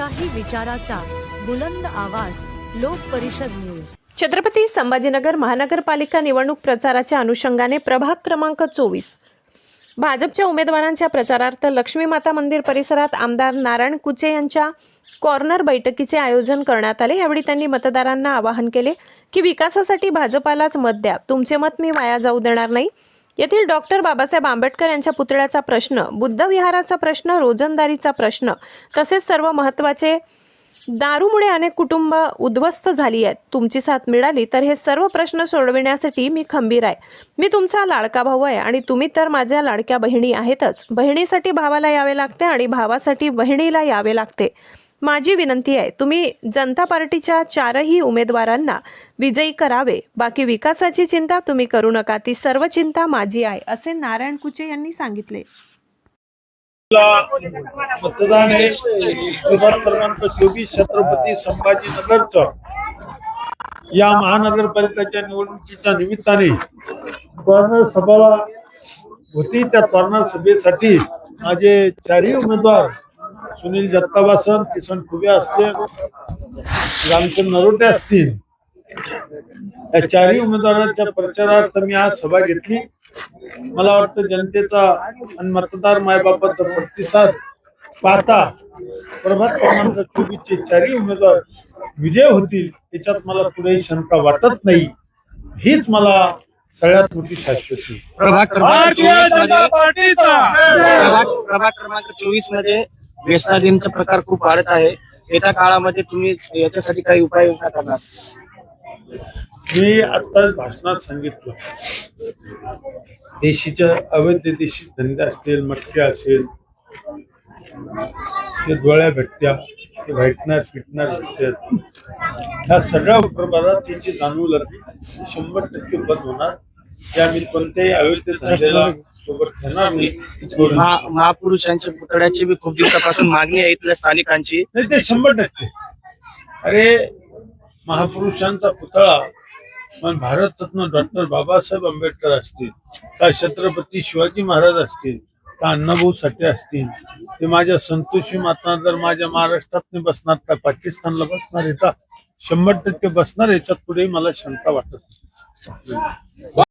लोकशाही विचाराचा बुलंद आवाज लोक परिषद न्यूज. छत्रपती संभाजीनगर महानगरपालिका निवडणूक प्रचाराच्या अनुषंगाने प्रभाग क्रमांक चोवीस. भाजपच्या उमेदवारांच्या प्रचारार्थ लक्ष्मी माता मंदिर परिसरात आमदार नारायण कुचे यांच्या कॉर्नर बैठकीचे आयोजन करण्यात आले. यावेळी त्यांनी मतदारांना आवाहन केले की विकासासाठी भाजपालाच मत द्या. तुमचे मत मी वाया जाऊ देणार नाही. येथील डॉक्टर बाबासाहेब आंबेडकर यांच्या पुतळ्याचा प्रश्न बुद्धविहाराचा प्रश्न रोजंदारीचा प्रश्न तसेच सर्व महत्त्वाचे दारूमुळे अनेक कुटुंब उद्ध्वस्त झाली आहेत. तुमची साथ मिळाली तर हे सर्व प्रश्न सोडविण्यासाठी मी खंबीर आहे. मी तुमचा लाडका भाऊ आहे आणि तुम्ही तर माझ्या लाडक्या बहिणी आहेतच. बहिणीसाठी भावाला यावे लागते आणि भावासाठी बहिणीला यावे लागते. माझी विनंती आहे तुम्ही जनता पार्टीच्या चारही उमेदवारांना विजयी करावे. बाकी विकासाची चिंता तुम्ही करू नका ती सर्व चिंता माझी आहे असे नारायण कुचे यांनी सांगितले. मतदान हे क्रमांक चोवीस छत्रपती संभाजीनगरचं. या महानगरपालिकेच्या निवडणुकीच्या निमित्ताने कॉर्नर सभा होती त्या कॉर्नर सभेसाठी माझे चारही उमेदवार सुनील जगतापासन किसन खुबे असतील रामचंद्र नरोटे असतील. या चारही उमेदवारांच्या प्रचारार्थ मी आज सभा घेतली. मला वाटतं जनतेचा आणि मतदार मायबापाचा प्रतिसाद पाहता प्रभात क्रमांक चोवीसचे चारही उमेदवार विजय होतील याच्यात मला पुढे शंका वाटत नाही. हीच मला सगळ्यात मोठी शाश्वती. प्रभाग क्रमांक भारतीय 24 जनता मध्ये पार्टीचा! प्रभाग प्रभाग क्रमांक चोवीसमध्ये व्यसनाधीनचा प्रकार खूप वाढत आहे. येत्या काळामध्ये तुम्ही याच्यासाठी काही उपाययोजना करणार? मी आता भाषणात सांगितलं. देशीच्या अवैध देशी धंदे असतील मटके असेल ते डोळ्या भेटत्या ते भेटणार फिटनर भेटतात ह्या सगळ्या प्रभागात त्यांची जाणीव लागली शंभर टक्के बंद होणार. त्या मी कोणत्याही अवैध धंद्याला सोबत घेणार नाही महा- महापुरुषांच्या पुतळ्याची बी खूप दिवसापासून मागणी आहे इथल्या स्थानिकांची. नाही ते शंभर टक्के. अरे महापुरुषांचा पुतळा पण भारतरत्न डॉक्टर बाबासाहेब आंबेडकर असतील का छत्रपती शिवाजी महाराज असतील का अण्णाभाऊ साठे असतील ते माझ्या संतोषी माता जर माझ्या महाराष्ट्रात नाही बसणार का पाकिस्तानला बसणार आहे का? शंभर टक्के बसणार याच्यात पुढे मला शंका वाटत नाही.